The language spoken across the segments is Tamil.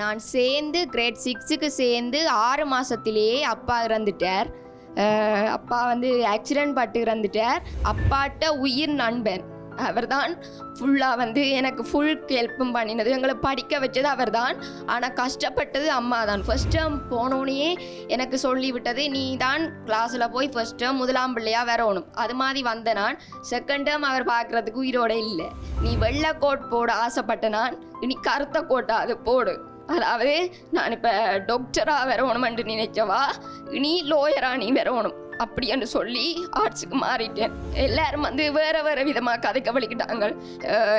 நான் சேர்ந்து கிரேட் சிக்ஸுக்கு சேர்ந்து ஆறு மாதத்திலேயே அப்பா இறந்துட்டார். அப்பா வந்து ஆக்சிடென்ட் பட்டு இறந்துட்டார். அப்பாட்ட உயிர் நண்பன் அவர்தான் ஃபுல்லாக வந்து எனக்கு ஃபுல் ஹெல்ப்பும் பண்ணினது. எங்களை படிக்க வச்சது அவர்தான். ஆனால் கஷ்டப்பட்டது அம்மா தான் ஃபஸ்ட் டேர்ம் போனோடனே எனக்கு சொல்லிவிட்டது நீ தான் கிளாஸில் போய் ஃபஸ்ட் டேர்ம் முதலாம் பிள்ளையாக வரணும். அது மாதிரி வந்த நான். செகண்ட் டேர்ம் அவர் பார்க்குறதுக்கு உயிரோடு இல்லை. நீ வெள்ளை கோட் போட ஆசைப்பட்ட நான். இனி கருத்த கோட்டை அது போடு. அதாவது நான் இப்போ டாக்டராக வரணுமென்று நினைச்சவா இனி லோயராக நீ வரணும். அப்படி என்று சொல்லி ஆர்ட்ஸுக்கு மாறிட்டேன். எல்லாரும் வந்து வேற வேற விதமாக கதைக்க வலிக்கிட்டாங்க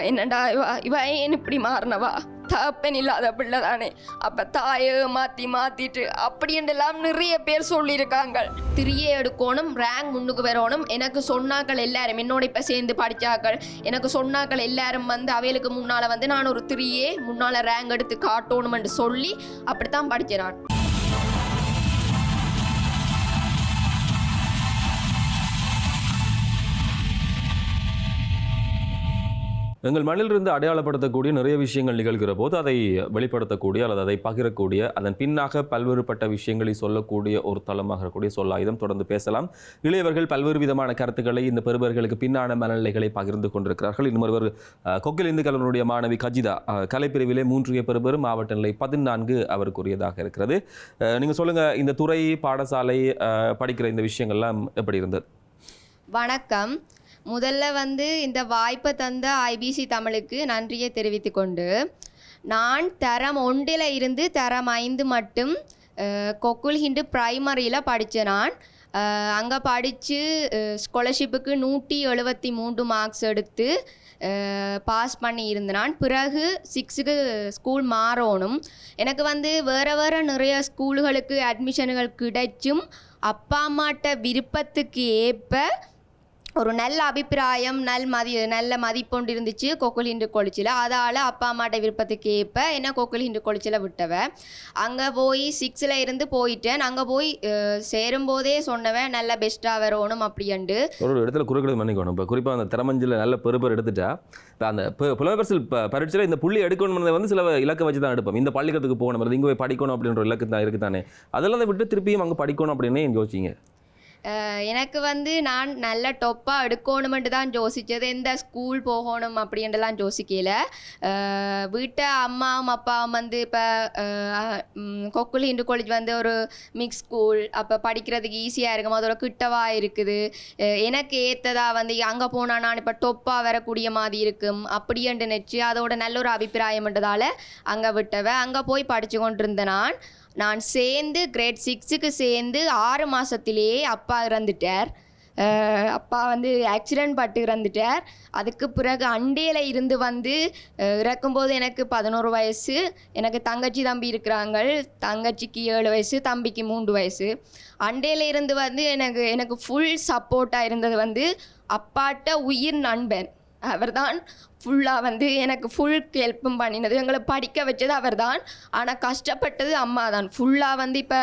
என்னடா இவா? இவ ஏன் இப்படி மாறினவா? தகப்பன் இல்லாத பிள்ளை தானே அப்போ தாயை மாற்றி மாற்றிட்டு அப்படின்றெல்லாம் நிறைய பேர் சொல்லியிருக்காங்க. திரியே எடுக்கணும் ரேங்க் முன்னுக்கு வரணும் எனக்கு சொன்னாக்கள் எல்லாரும் என்னோட இப்போ சேர்ந்து படித்தாக்கள் எனக்கு சொன்னாக்கள் எல்லாரும் வந்து அவைகளுக்கு முன்னால் வந்து நான் ஒரு திரியே முன்னால் ரேங்க் எடுத்து காட்டணும்னு சொல்லி அப்படித்தான் படித்தேன் நான் எங்கள் மண்ணிலிருந்து அடையாளப்படுத்தக்கூடிய நிறைய விஷயங்கள் நிகழ்கிற போது அதை வெளிப்படுத்தக்கூடிய அல்லது அதை பகிரக்கூடிய அதன் பின்னாக பல்வேறுபட்ட விஷயங்களை சொல்லக்கூடிய ஒரு தளமாக இருக்கக்கூடிய சொல்லாயுதம் தொடர்ந்து பேசலாம். இளையவர்கள் பல்வேறு விதமான கருத்துக்களை இந்த பெறுபர்களுக்கு பின்னான மனநிலைகளை பகிர்ந்து கொண்டிருக்கிறார்கள். இன்னொருவர் கொக்கிலிந்து கொக்கில் இந்து கல்லூரியுடைய மாணவி கஜிதா கலைப்பிரிவிலே மூன்றிய பெறுபர் மாவட்ட நிலை பதினான்கு அவருக்குரியதாக இருக்கிறது. அஹ், நீங்க சொல்லுங்க இந்த துறை பாடசாலை படிக்கிற இந்த விஷயங்கள்லாம் எப்படி இருந்தது? வணக்கம். முதல்ல வந்து இந்த வாய்ப்பை தந்த ஐபிசி தமிழுக்கு நன்றியை தெரிவித்துக் கொண்டு நான் தரம் ஒன்றில் இருந்து தரம் ஐந்து மட்டும் கொக்குல் ஹிண்டு ப்ரைமரியில் படித்தேன் நான் அங்கே படித்து ஸ்காலர்ஷிப்புக்கு நூற்றி எழுபத்தி மூன்று மார்க்ஸ் எடுத்து பாஸ் பண்ணி இருந்தனான் பிறகு சிக்ஸுக்கு ஸ்கூல் மாறணும். எனக்கு வந்து வேறு வேறு நிறைய ஸ்கூல்களுக்கு அட்மிஷன்கள் கிடைச்சும் அப்பா அம்மாட்ட விருப்பத்துக்கு ஏற்ப ஒரு நல்ல அபிப்பிராயம் நல் மதி நல்ல மதிப்பொண்டு இருந்துச்சு கொக்குல் ஹிண்டு கொளிச்சில். அதால் அப்பா அம்மாட்ட விருப்பத்துக்கு ஏற்ப என்ன கொக்குல் ஹிண்டு கொளிச்சில் விட்டவ? அங்கே போய் சிக்ஸில் இருந்து போயிட்டேன். அங்கே போய் சேரும்போதே சொன்னவன் நல்ல பெஸ்ட்டாக வரணும் அப்படின்ட்டு ஒரு ஒரு இடத்துல குறுக்கிட மன்னிக்கணும். இப்போ குறிப்பாக அந்த திறமஞ்சில் நல்ல பெருப்பர் எடுத்துட்டா இப்போ அந்த பு- புலமைப்பரிசில் பரீட்சையில் இந்த புள்ளி எடுக்கணும்னு வந்து சில இலக்கை வச்சு தான் எடுப்போம். இந்த பள்ளிக்கூடத்துக்கு போகணும் இங்கே போய் படிக்கணும் அப்படின்ற இலக்கு தான் இருக்குது தானே அதெல்லாம் விட்டு திருப்பியும் அங்கே படிக்கணும் அப்படின்னு யோசிச்சிங்க. எனக்கு வந்து நான் நல்ல டொப்பாக எடுக்கணுமென்று தான் யோசித்தது எந்த ஸ்கூல் போகணும் அப்படின்ட்டுலாம் யோசிக்கல. வீட்டை அம்மாவும் அப்பாவும் வந்து இப்போ கொக்குலி இந்து காலேஜ் வந்து ஒரு மிக்ஸ் ஸ்கூல் அப்போ படிக்கிறதுக்கு ஈஸியாக இருக்கும். அதோட கிட்டவாக இருக்குது. எனக்கு ஏற்றதா வந்து அங்கே போனால் நான் இப்போ டொப்பாக வரக்கூடிய மாதிரி இருக்கும். அப்படின்ட்டு நினச்சி அதோட நல்ல ஒரு அபிப்பிராயம்ன்றதால அங்கே விட்டவ. அங்கே போய் படித்து கொண்டிருந்த நான். நான் சேர்ந்து கிரேட் சிக்ஸுக்கு சேர்ந்து ஆறு மாதத்திலேயே அப்பா இறந்துட்டார். அப்பா வந்து ஆக்சிடென்ட் பட்டு இறந்துட்டார். அதுக்கு பிறகு அண்டையில் இருந்து வந்து இறக்கும்போது எனக்கு பதினோரு வயசு. எனக்கு தங்கச்சி தம்பி இருக்கிறாங்க தங்கச்சிக்கு ஏழு வயசு தம்பிக்கு மூன்று வயசு. அண்டையில் இருந்து வந்து எனக்கு எனக்கு ஃபுல் சப்போர்ட்டாக இருந்தது வந்து அப்பாட்ட உயிர் நண்பன். அவர்தான் ஃபுல்லாக வந்து எனக்கு ஃபுல் ஹெல்ப்பும் பண்ணினது. எங்களை படிக்க வச்சது அவர் தான் ஆனால் கஷ்டப்பட்டது அம்மா தான் ஃபுல்லாக வந்து இப்போ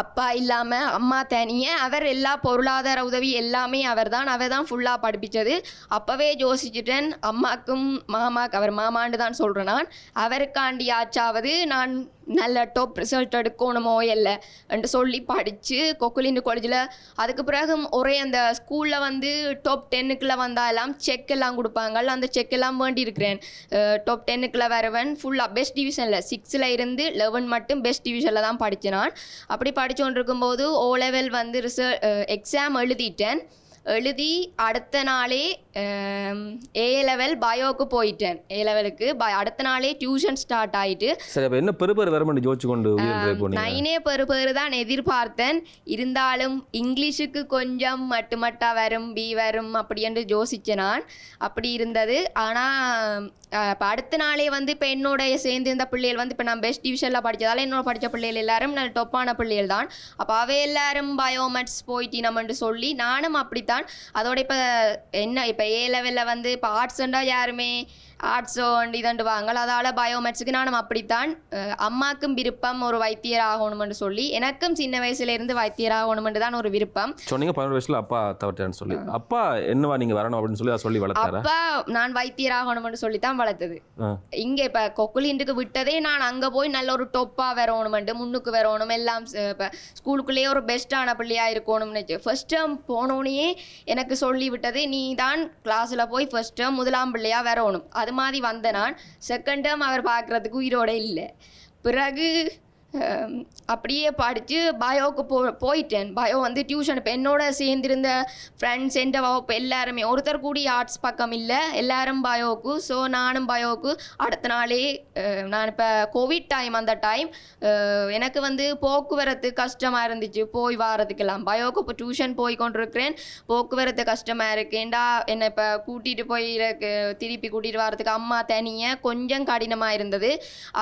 அப்பா இல்லாமல் அம்மா தனியே அவர் எல்லா பொருளாதார உதவி எல்லாமே அவர் தான் அவர் தான் ஃபுல்லாக படிப்பிச்சது. அப்போவே யோசிச்சுட்டேன். அம்மாக்கும் மாமாக்கு அவர் மாமான்னு தான் சொல்கிறேன் நான் அவருக்காண்டியாச்சாவது நான் நல்ல டாப் ரிசல்ட் எடுக்கணுமோ இல்லை என்று சொல்லி படித்து கொக்குலிண்டு காலேஜில் அதுக்கு பிறகு ஒரே அந்த ஸ்கூலில் வந்து டாப் டென்னுக்குள்ளே வந்தாலாம் செக் எல்லாம் கொடுப்பாங்க. அந்த செக் எல்லாம் வேண்டி இருக்கிறேன். டாப் டென்னுக்குள்ளே வரவன் ஃபுல்லாக பெஸ்ட் டிவிஷனில் சிக்ஸில் இருந்து லெவன் மட்டும் பெஸ்ட் டிவிஷனில் தான் படித்தேன் நான் அப்படி படித்து கொண்டிருக்கும்போது ஓ லெவல் வந்து ரிசல் எக்ஸாம் எழுதிட்டேன். எழுதி அடுத்த நாளே ஏ லெவல் பயோக்கு போயிட்டேன். ஏ லெவலுக்கு அடுத்த நாளே டியூஷன் ஸ்டார்ட் ஆயிட்டு. சரி அப்போ என்ன பெருப்பர் வருமென்று யோசிச்சு கொண்டு உயிர் ட்ரை போனீங்க? நைனே பெரு பெரு தான் எதிர்பார்த்தேன். இருந்தாலும் இங்கிலீஷுக்கு கொஞ்சம் மட்டு மட்டா வரும் பி வரும் அப்படி என்று யோசிச்சேன் நான். அப்படி இருந்தது. ஆனால் இப்போ அடுத்த நாளே வந்து இப்போ என்னோட சேர்ந்து இருந்த பிள்ளைகள் வந்து இப்போ நான் பெஸ்ட் டிவிஷனில் படித்ததால என்னோட படித்த பிள்ளைகள் எல்லாரும் நல்ல டொப்பான பிள்ளைகள் தான். அப்போ அவை எல்லாரும் பயோமெட்ஸ் போயிட்டினம்னு சொல்லி நானும் அப்படித்தான் அதோட இப்போ என்ன இப்போ ஏ லெவலில் வந்து இப்போ ஆர்ட்ஸ்ண்டா யாருமே ஆர்ட்ஸோ இதண்டு வாங்கல். அதால் பயோமேட்ஸுக்கு நானும் அப்படித்தான் அம்மாக்கும் விருப்பம் ஒரு வைத்தியர் ஆகணும்னு சொல்லி எனக்கும் சின்ன வயசுலேருந்து வைத்தியர் ஆகணும்னு தான் ஒரு விருப்பம். சொன்னீங்க பதினோரு வயசுல அப்பா தவற்றான்னு சொல்லி. அப்பா என்னவா நீங்க வரணும் அப்படின்னு சொல்லி சொல்லி வளர்த்தாரா? அப்பா நான் வைத்தியர் ஆகணும்னு சொல்லி தான் வளர்த்தது. இங்க இப்ப கொக்குலின்ட்டுக்கு விட்டதே நான் அங்க போய் நல்ல ஒரு டொப்பா வரணும்ட்டு முன்னுக்கு வரணும் எல்லாம் இப்ப ஸ்கூலுக்குள்ளேயே ஒரு பெஸ்ட்டான பிள்ளையா இருக்கணும்னு ஃபர்ஸ்ட் டேர்ம் போனோடனே எனக்கு சொல்லி விட்டது நீ தான் கிளாஸ்ல போய் ஃபர்ஸ்ட் டேர்ம் முதலாம் பிள்ளையா வரணும். அது மாதிரி வந்த நான் செகண்ட் டேர்ம் அவர் பார்க்கறதுக்கு உயிரோட இல்லை. பிறகு அப்படியே படித்து பயோவுக்கு போ போயிட்டேன். பயோ வந்து டியூஷன் இப்போ என்னோட சேர்ந்திருந்த ஃப்ரெண்ட்ஸ் எந்த வகுப்பு எல்லாருமே ஒருத்தர் கூடி ஆர்ட்ஸ் பக்கம் இல்லை எல்லாரும் பயோவுக்கு ஸோ நானும் பயோவுக்கு அடுத்த நாளே நான் இப்போ கோவிட் டைம் அந்த டைம் எனக்கு வந்து போக்குவரத்து கஷ்டமாக இருந்துச்சு. போய் வாரதுக்கெல்லாம் பயோவுக்கு இப்போ டியூஷன் போய் கொண்டிருக்கிறேன். போக்குவரத்து கஷ்டமாக இருக்கேன்டா ஏண்டா என்னை இப்போ கூட்டிகிட்டு போய் திருப்பி கூட்டிகிட்டு வரதுக்கு அம்மா தனியாக கொஞ்சம் கடினமாக இருந்தது.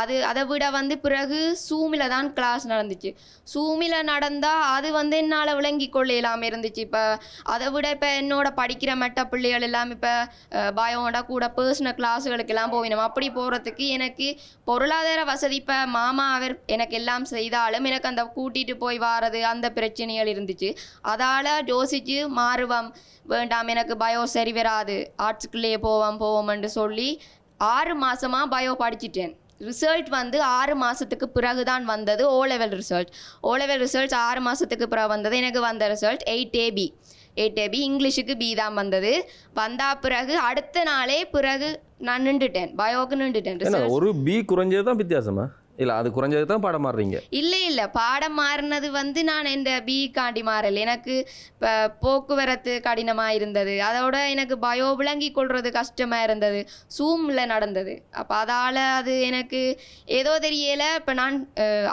அது அதை விட வந்து பிறகு சூமில் தான் கிளாஸ் நடந்துச்சு. சூமில் நடந்தால் அது வந்து என்னால் விளங்கி கொள்ள இல்லாமல் இருந்துச்சு. இப்போ அதை விட இப்போ என்னோட படிக்கிற மெட்ட பிள்ளைகள் எல்லாம் இப்போ பயோட கூட பர்சனல் கிளாஸுகளுக்கெல்லாம் போவினோம் அப்படி போகிறதுக்கு எனக்கு பொருளாதார வசதி இப்போ மாமா அவர் எனக்கு எல்லாம் செய்தாலும் எனக்கு அந்த கூட்டிகிட்டு போய் வாரது அந்த பிரச்சனைகள் இருந்துச்சு. அதால் யோசிச்சு மாறுவோம். வேண்டாம் எனக்கு பயோ சரி வராது. ஆர்ட்ஸுக்குள்ளேயே போவோம் போவோம்னு சொல்லி ஆறு மாதமாக பயோ படிச்சிட்டேன். ரிசல்ட் வந்து ஆறு மாதத்துக்கு பிறகு தான் வந்தது. O level result O level results ஆறு மாதத்துக்கு பிறகு வந்தது. எனக்கு வந்த result eight AB eight AB இங்கிலீஷுக்கு B தான் வந்தது. வந்தா பிறகு அடுத்த நாளே பிறகு நான் நின்றுட்டேன். பயோக்கு நின்றுட்டேன். ஒரு பி குறைஞ்சது தான் வித்தியாசமா? இல்ல அது குறைஞ்சது தான் பாடம் மாறுறீங்க. இல்லை இல்லை. பாடம் மாறினது வந்து நான் இந்த பி காண்டி மாறல. எனக்கு இப்போ போக்குவரத்து கடினமாக இருந்தது. அதோட எனக்கு பயோ விளங்கி கொள்வது கஷ்டமாக இருந்தது. சூமில் நடந்தது. அப்போ அதால் அது எனக்கு ஏதோ தெரியல. இப்போ நான்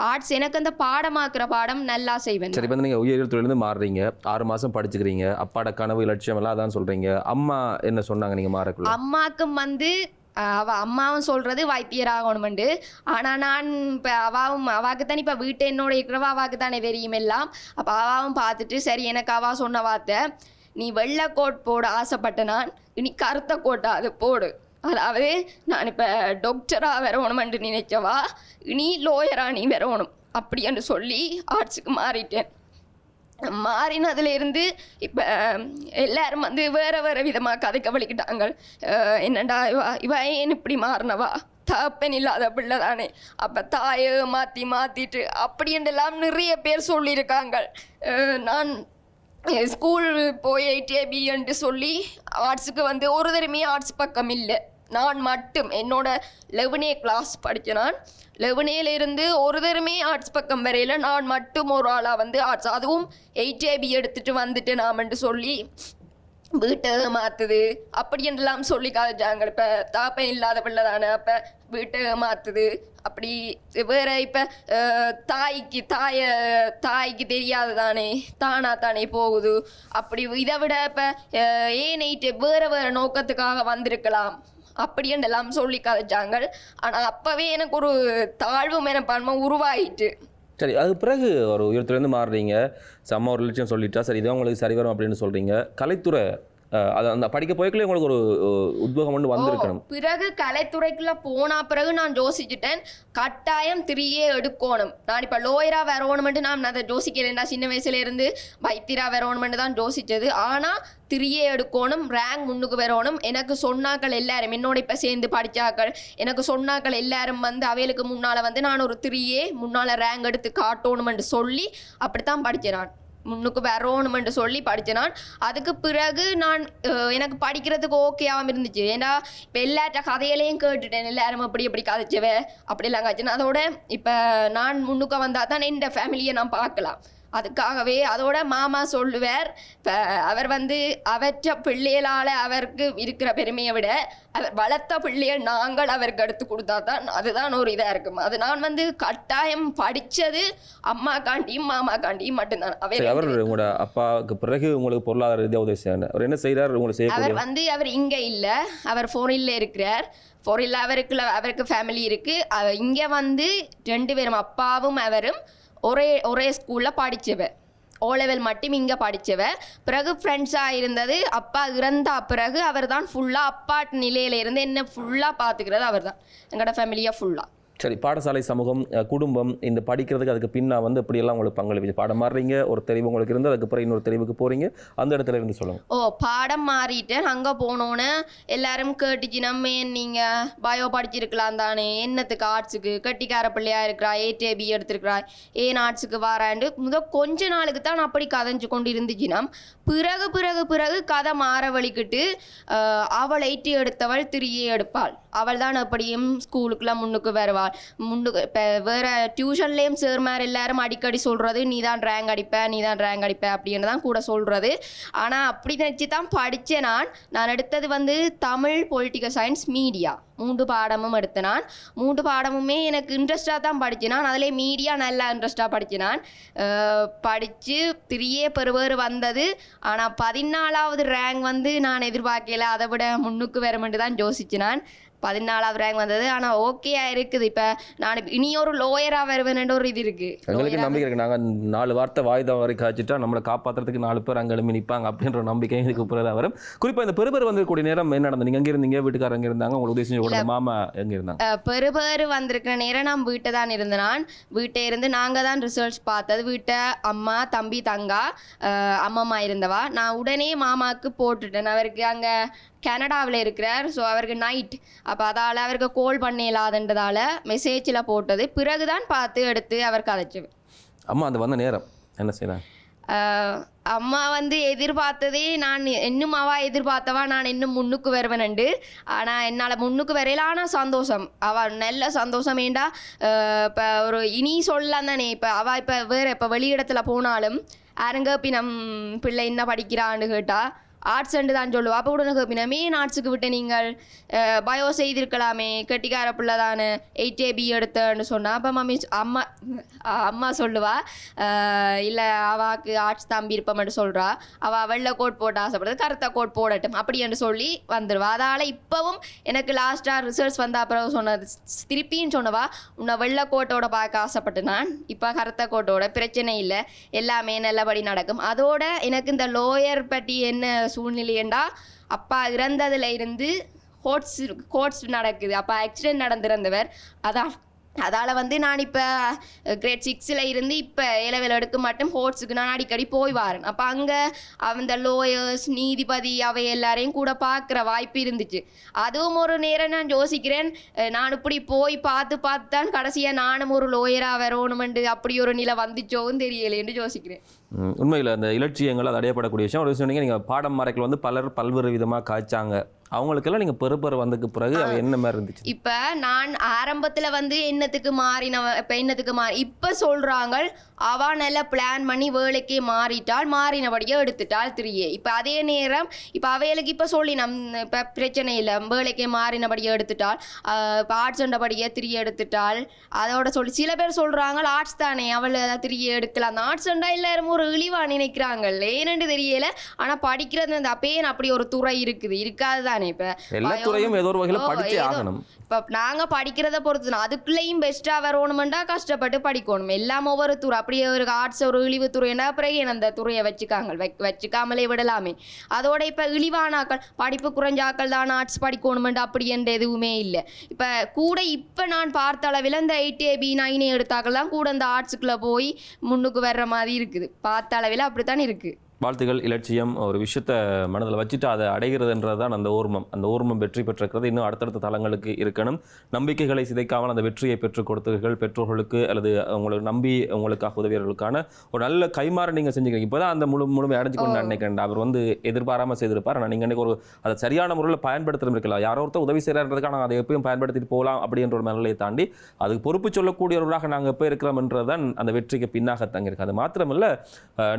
ஆர்ட்ஸ் எனக்கு அந்த பாடமாக்குற பாடம் நல்லா செய்வேன். சரி இப்போ நீங்க உயிரியல் துறையிலேருந்து மாறுறீங்க. ஆறு மாசம் படிச்சுக்கிறீங்க. அப்பாட கனவு லட்சியம் எல்லாம் அதான் சொல்றீங்க. அம்மா என்ன சொன்னாங்க நீங்க மாறக்குள்ள? அம்மாக்கும் வந்து அவள் அவ அம்மாவும் சொல்றது வைத்தியர் ஆனால் ஆனா நான் இப்போ அவாவும் அவாக்கு தானே இப்போ வீட்டு என்னோட இருக்கிறவா அவாக்கு தானே தெரியும் எல்லாம். அப்போ அவாவும் பார்த்துட்டு சரி எனக்கு அவா சொன்ன வார்த்தை நீ வெள்ளை கோட் போட ஆசைப்பட்ட நான் இனி கருத்த கோட்டா அது போடு. அதாவது நான் இப்போ டாக்டராக வரணுமென்று நினைச்சவா இனி லோயரா நீ வரணும் அப்படின்னு சொல்லி ஆர்ட்ஸுக்கு மாறிட்டேன். மாறினதுல இருந்து இப்போ எல்லாரும் வந்து வேற வேற விதமாக கதைக்க வலிக்கிட்டாங்க என்னடா இவா இவா ஏன் இப்படி மாறினவா? தப்பன் இல்லாத பிள்ளை தானே. அப்போ தாயை மாற்றி மாற்றிட்டு அப்படின்றெல்லாம் நிறைய பேர் சொல்லியிருக்காங்க நான் ஸ்கூல் போய் ஐடிஐபின்ட்டு சொல்லி ஆர்ட்ஸுக்கு வந்து ஒரு தடமே ஆர்ட்ஸ் பக்கம் இல்லை. நான் மட்டும் என்னோட லெவனே கிளாஸ் படித்தேன் நான் இருந்து ஒரு தருமே ஆர்ட்ஸ் பக்கம் வரையில நான் மட்டும் ஒரு ஆளாக வந்து ஆர்ட்ஸ் அதுவும் எயிட் ஏபி எடுத்துகிட்டு வந்துட்டு நாமன்ட்டு சொல்லி வீட்டை மாற்றுது அப்படின்லாம் சொல்லி காய்ச்சாங்க இப்போ தாப்பன் இல்லாத பிள்ளை தானே அப்போ வீட்டை மாற்றுது அப்படி வேற இப்போ தாய்க்கு தாய தாய்க்கு தெரியாது தானே தானா தானே போகுது. அப்படி இதை விட இப்போ ஏன் நைட்டு வேறு வேறு நோக்கத்துக்காக வந்திருக்கலாம். அப்படின்றெல்லாம் சொல்லி கதைச்சாங்க ஆனால் அப்போவே எனக்கு ஒரு தாழ்வு மனப்பான்மை உருவாயிட்டு. சரி அது பிறகு ஒரு உயரத்துலேருந்து மாறுறீங்க. செம்ம ஒரு லட்சம் சொல்லிட்டா சரி இதான் உங்களுக்கு சரி வரும் அப்படின்னு சொல்கிறீங்க கலைத்துறை அது அந்த படிக்க போய்க்குள்ளே உங்களுக்கு ஒரு உத்வேகம் ஒன்று வந்திருக்கணும். பிறகு கலைத்துறைக்குள்ள போனா பிறகு நான் யோசிச்சுட்டேன் கட்டாயம் திரியே எடுக்கணும். நான் இப்ப லோயரா வரணுமெண்டு நான் அதை யோசிக்கிறேன்டா சின்ன வயசுல இருந்து வைத்தியரா வரணுமெண்டு தான் யோசிச்சது ஆனா திரியே எடுக்கணும் ரேங்க் முன்னுக்கு வரணும். எனக்கு சொன்னாக்கள் எல்லாரும் என்னோட இப்ப சேர்ந்து படிச்சாக்கள் எனக்கு சொன்னாக்கள் எல்லாரும் வந்து அவைகளுக்கு முன்னால வந்து நான் ஒரு திரியே முன்னால ரேங்க் எடுத்து காட்டணுமென்று சொல்லி அப்படித்தான் படிச்சேன் நான் முன்னுக்கு வரணுமென்று சொல்லி படித்தேன் நான் அதுக்கு பிறகு நான் எனக்கு படிக்கிறதுக்கு ஓகேவாகவும் இருந்துச்சு. ஏன்னா இப்போ எல்லாட்ட கதையிலையும் கேட்டுட்டேன். எல்லாரும் அப்படி எப்படி கதைச்சவ அப்படிலாம் கதைச்சேன் அதோட இப்போ நான் முன்னுக்கு வந்தால் தான் என் ஃபேமிலியை நான் பார்க்கலாம். அதுக்காகவே அதோட மாமா சொல்லுவார். இப்போ அவர் வந்து அவற்ற பிள்ளைகளால் அவருக்கு இருக்கிற பெருமையை விட அவர் வளர்த்த பிள்ளைகள் நாங்கள் அவருக்கு எடுத்து கொடுத்தா தான் அதுதான் ஒரு இதாக இருக்கும். அது நான் வந்து கட்டாயம் படித்தது அம்மா காண்டியும் மாமா காண்டியும் மட்டும்தான் அவர் அவர் உங்களோட அப்பாவுக்கு பிறகு உங்களுக்கு பொருளாதார ரீதியாக உதவி செய்யணும் அவர் என்ன செய்கிறார் உங்களுக்கு அவர் செய்யக்கூடிய? வந்து அவர் இங்க இல்ல. அவர் ஃபாரின்ல இருக்கிறார். ஃபாரின்ல அவருக்கு அவருக்கு ஃபேமிலி இருக்கு. அவ- இங்க வந்து ரெண்டு பேரும் அப்பாவும் அவரும் ஒரே ஒரே ஸ்கூலில் படித்தவ ஓ லெவல் மட்டும் இங்கே படித்தவ பிறகு ஃப்ரெண்ட்ஸாக இருந்தது. அப்பா இறந்தா பிறகு அவர் தான் ஃபுல்லாக அப்பா நிலையில இருந்து என்ன ஃபுல்லாக பார்த்துக்கிறது அவர் தான் எங்களோட ஃபேமிலியாக ஃபுல்லாக சரி பாடசாலை சமூகம் குடும்பம் இந்த படிக்கிறதுக்கு அதுக்கு பின்னா வந்து இப்படியெல்லாம் உங்களுக்கு பங்களிப்பு. பாடம் மாறுறீங்க ஒரு தெரிவு உங்களுக்கு இருந்து அதுக்கப்புறம் இன்னொரு தெரிவுக்கு போறீங்க. அந்த இடத்துல இருந்து சொல்லுங்க. ஓ பாடம் மாறிட்டேன். அங்கே போனோன்னு எல்லாரும் கேட்டுச்சு நம்ம ஏன் நீங்கள் பயோ படிச்சிருக்கலாம் தானே? என்னத்துக்கு ஆர்ட்ஸுக்கு கட்டிக்கார பிள்ளையா இருக்கிறா ஏடிஏபி எடுத்திருக்கிறா ஏன் ஆர்ட்ஸுக்கு வாராண்டு முத கொஞ்ச நாளுக்கு தான் அப்படி கதைஞ்சு கொண்டு இருந்துச்சுன்னா பிறகு பிறகு பிறகு கதை மாற வழிக்கிட்டு அவள் எயிட்டி எடுத்தவள் திரியே எடுப்பாள். அவள் தான் எப்படியும் ஸ்கூலுக்குலாம் முன்னுக்கு வருவாள் முன்னுக்கு இப்போ வேறு டியூஷன்லேயும் சார் எல்லாரும் அடிக்கடி சொல்கிறது நீ தான் ரேங்க் அடிப்ப நீ தான் ரேங்க் அடிப்ப அப்படின்னு தான் கூட சொல்கிறது ஆனால் அப்படி நினச்சி தான் படித்தேன் நான். நான் எடுத்தது வந்து தமிழ் பொலிட்டிக்கல் சயின்ஸ் மீடியா மூன்று பாடமும் எடுத்தேன் நான் மூன்று பாடமுமே எனக்கு இன்ட்ரெஸ்டாக தான் படித்தேன் நான் அதிலே மீடியா நல்லா இன்ட்ரெஸ்டாக படித்தேன் நான் படித்து திரியே பெறுவேறு வந்தது. ஆனால் பதினாலாவது ரேங்க் வந்து நான் எதிர்பார்க்கல. அதை விட முன்னுக்கு வருமென்று தான் யோசிச்சு நான் பதினாலாவது ரேங்க் வந்தது. ஆனால் ஓகேயா இருக்குது. இப்போ நான் இனி ஒரு லோயராக வருவேன்னு ஒரு இது இருக்குது எங்களுக்கு நம்பிக்கை இருக்கு. நாங்க நாலு வார்த்தை வாய்தம் வரைக்கும் காய்ச்சிட்டா நம்மளை காப்பாத்துறதுக்கு நாலு பேர் அங்கே எழுப்பி நிற்பாங்க அப்படின்ற நம்பிக்கை இதுக்கு பிறகு வரும். குறிப்பா இந்த பெருபேர் வந்திருக்கக்கூடிய நேரம் என்ன நடந்தது? நீங்க எங்க இருந்தீங்க? வீட்டுக்காரங்க இருந்தாங்க? உங்களுக்கு உதவி செஞ்சு கொடுத்த மாமா எங்க இருந்தாங்க அஹ் பெறுபேறு வந்திருக்கிற நேரம் நான் வீட்டை தான் இருந்தேன் நான் வீட்டை இருந்து நாங்கள் தான் ரிசல்ட்ஸ் பார்த்தது. வீட்டை அம்மா தம்பி தங்கா அம்மம்மா இருந்தவா. நான் உடனே மாமாவுக்கு போட்டுட்டேன். அவருக்கு அங்கே கனடாவில் இருக்கிறார். ஸோ அவருக்கு நைட் அப்போ அதால் அவருக்கு கோல் பண்ண இல்லாதன்றதால மெசேஜில் போட்டது. பிறகு தான் பார்த்து எடுத்து அவர் கதைச்சு அம்மா அந்த வந்த நேரம் என்ன செய்யலாம் அம்மா வந்து எதிர்பார்த்ததே நான் இன்னும் அவா எதிர்பார்த்தவா நான் இன்னும் முன்னுக்கு வருவேனண்டு ஆனால் என்னால் முன்னுக்கு வரையில ஆனால் சந்தோஷம். அவள் நல்ல சந்தோஷம் ஏண்டா? இப்போ ஒரு இனி சொல்லலாம் தானே. இப்போ அவள் இப்போ வேறு இப்போ வெளியிடத்தில் போனாலும் அரங்கப்பி நம் பிள்ளை என்ன படிக்கிறான்னு கேட்டால் ஆர்ட்ஸ் அண்டு தான் சொல்லுவா அப்போ உடனே கேட்பினம் மெயின் ஆர்ட்ஸுக்கு விட்டு நீங்கள் பயோ செய்திருக்கலாமே கெட்டிக்கார பிள்ளை தானே எயிட் ஏபி எடுத்தேன்னு சொன்னால் அப்போ மம்மி அம்மா அம்மா சொல்லுவா இல்லை அவாக்கு ஆர்ட்ஸ் தான் விருப்பம்னு சொல்கிறா அவள் வெள்ளை கோட் போட்டு ஆசைப்படுறது கருத்த கோட் போடட்டும் அப்படி என்று சொல்லி வந்துடுவா அதால் இப்போவும் எனக்கு லாஸ்ட்டாக ரிசல்ட்ஸ் வந்த அப்புறம் சொன்னது திருப்பின்னு சொன்னவா உன்னை வெள்ளை கோட்டோட பார்க்க ஆசைப்பட்டு நான் இப்போ கருத்த கோட்டோட பிரச்சனை இல்லை எல்லாமே நல்லபடி நடக்கும். அதோட எனக்கு இந்த லோயர் பற்றி என்ன சூழ்நிலையண்டா? அப்பா இறந்ததுல இருந்து கோட்ஸ் கோட்ஸ் நடக்குது. அப்போ ஆக்சிடென்ட் நடந்திருந்தவர் அதான் அதால் வந்து நான் இப்போ கிரேட் சிக்ஸில் இருந்து இப்போ ஏலவேல் எடுக்க மாட்டேன் ஹோட்ஸுக்கு நான் அடிக்கடி போய் வரேன். அப்போ அங்கே அந்த லோயர்ஸ் நீதிபதி அவை எல்லாரையும் கூட பார்க்குற வாய்ப்பு இருந்துச்சு. அதுவும் ஒரு நேரம் நான் யோசிக்கிறேன். நான் இப்படி போய் பார்த்து பார்த்து தான் கடைசியாக நானும் ஒரு லோயராக வரணுமெண்டு அப்படி ஒரு நிலை வந்துச்சோவும் தெரியலேன்னு யோசிக்கிறேன். உண்மையில் அந்த இலட்சியங்கள் அது அடையப்படக்கூடிய விஷயம். ஒரு விஷயம் நீங்கள் பாடம் மறைக்கல வந்து பலர் பல்வேறு விதமாக காய்ச்சாங்க. அவங்களுக்கெல்லாம் நீங்கள் பெருப்பர் வந்ததுக்கு பிறகு அவ என்ன மாதிரி இருந்துச்சு? இப்போ நான் ஆரம்பத்தில் வந்து என்னத்துக்கு மாறினவ இப்போ என்னத்துக்கு மாறி இப்போ சொல்கிறாங்க அவ நல்லா பிளான் பண்ணி வேலைக்கே மாறிட்டாள் மாறினபடியே எடுத்துட்டாள் திரியே. இப்போ அதே நேரம் இப்போ அவைகளுக்கு இப்போ சொல்லி நம் இப்போ பிரச்சனை இல்லை. வேலைக்கே மாறினபடியே எடுத்துட்டாள் இப்போ ஆர்ட்ஸ் படியே திரியே எடுத்துட்டாள் அதோட சொல்லி சில பேர் சொல்கிறாங்க ஆர்ட்ஸ் தானே அவள் திரியே எடுக்கலாம். அந்த ஆர்ட்ஸ் எல்லாரும் ஒரு இழிவாக நினைக்கிறாங்க. ஏன்னு தெரியல. ஆனால் படிக்கிறது அந்த அப்பயே அப்படி ஒரு துறை இருக்குது. இருக்காது தானே. இப்போ எல்லா துறையும் ஏதோ ஒரு வகையில் படிச்சே ஆகணும். இப்போ நாங்கள் படிக்கிறத பொறுத்து தான் அதுக்குள்ளேயும் பெஸ்ட்டாக வரணுமெண்டா கஷ்டப்பட்டு படிக்கணும். எல்லாம் ஒவ்வொரு துறை அப்படியே ஒரு ஆர்ட்ஸ் ஒரு இழிவு துறைன்னா பிறகு அந்த துறையை வச்சுக்காங்க? வச்சுக்காமலே விடலாமே. அதோட இப்போ இழிவானாக்கள் படிப்பு குறைஞ்சாக்கள் தான் ஆர்ட்ஸ் படிக்கணுமெண்டா அப்படி என்ற எதுவுமே இல்லை. இப்போ கூட இப்போ நான் பார்த்த அளவில் இந்த எயிட் ஏபி நைனே எடுத்தாக்கள் தான் கூட இந்த ஆர்ட்ஸுக்குள்ளே போய் முன்னுக்கு வர்ற மாதிரி இருக்குது. பார்த்த அளவில் அப்படித்தான் இருக்குது வாழ்த்துகள் இலட்சியம் ஒரு விஷயத்தை மனதில் வச்சுட்டு அதை அடைகிறதுன்றது தான் அந்த ஓர்மம். அந்த ஓர்மம் வெற்றி பெற்றிருக்கிறது. இன்னும் அடுத்தடுத்த தளங்களுக்கு இருக்கணும். நம்பிக்கைகளை சிதைக்காமல் அந்த வெற்றியை பெற்றுக் கொடுத்தீர்கள் பெற்றோர்களுக்கு அல்லது உங்களுக்கு நம்பி உங்களுக்காக உதவியவர்களுக்கான ஒரு நல்ல கைமாற நீங்கள் செஞ்சுக்கிறீங்க. இப்போ தான் அந்த முழு முழுமை அடைஞ்சுக்கொண்டு நான் நினைக்கிறேன் அவர் வந்து எதிர்பாராமல் செய்திருப்பார். ஆனால் நீங்கள் இன்னைக்கு ஒரு அதை சரியான முறையில் பயன்படுத்த இருக்கலாம். யாரோ ஒருத்தர் உதவி செய்கிறான்றதுக்காக அதை எப்பயும் பயன்படுத்திட்டு போகலாம் அப்படின்ற ஒரு மனநிலையை தாண்டி அதுக்கு பொறுப்பு சொல்லக்கூடியவர்களாக நாங்கள் எப்போ இருக்கிறோம்ன்றது தான் அந்த வெற்றிக்கு பின்னாக தங்கியிருக்கு. அது மாத்திரமல்ல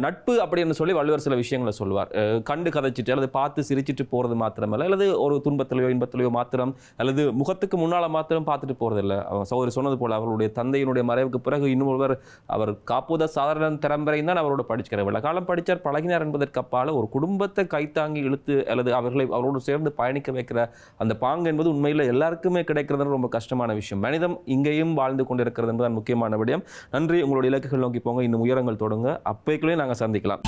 நட்பு அப்படின்னு சொல்லி வள்ளுவர் சில விஷயங்களை சொல்லுவார் கண்டு கதைச்சிட்டு அல்லது பார்த்து சிரிச்சிட்டு போகிறது மாத்திரமல்ல. அல்லது ஒரு துன்பத்திலையோ இன்பத்திலையோ மாத்திரம் அல்லது முகத்துக்கு முன்னால் மாத்திரம் பார்த்துட்டு போகிறதில்ல அவங்க சௌரி சொன்னது போல் அவருடைய தந்தையினுடைய மறைவுக்கு பிறகு இன்னும் ஒருவர் அவர் காப்போத சாதாரண திறம்பரை தான் அவரோட படிச்சுக்கிற இவ்வளவு காலம் படித்தார் பழகினார் என்பதற்கப்பால ஒரு குடும்பத்தை கைத்தாங்கி இழுத்து அல்லது அவர்களை அவரோடு சேர்ந்து பயணிக்க வைக்கிற அந்த பாங்கு என்பது உண்மையில் எல்லாருக்குமே கிடைக்கிறது ரொம்ப கஷ்டமான விஷயம். மனிதம் இங்கேயும் வாழ்ந்து கொண்டிருக்கிறது என்பது முக்கியமான விடயம். நன்றி. உங்களுடைய இலக்குகள் நோக்கி போங்க. இன்னும் உயரங்கள் தொடங்க. அப்பைக்குள்ளே நாங்கள் சந்திக்கலாம்.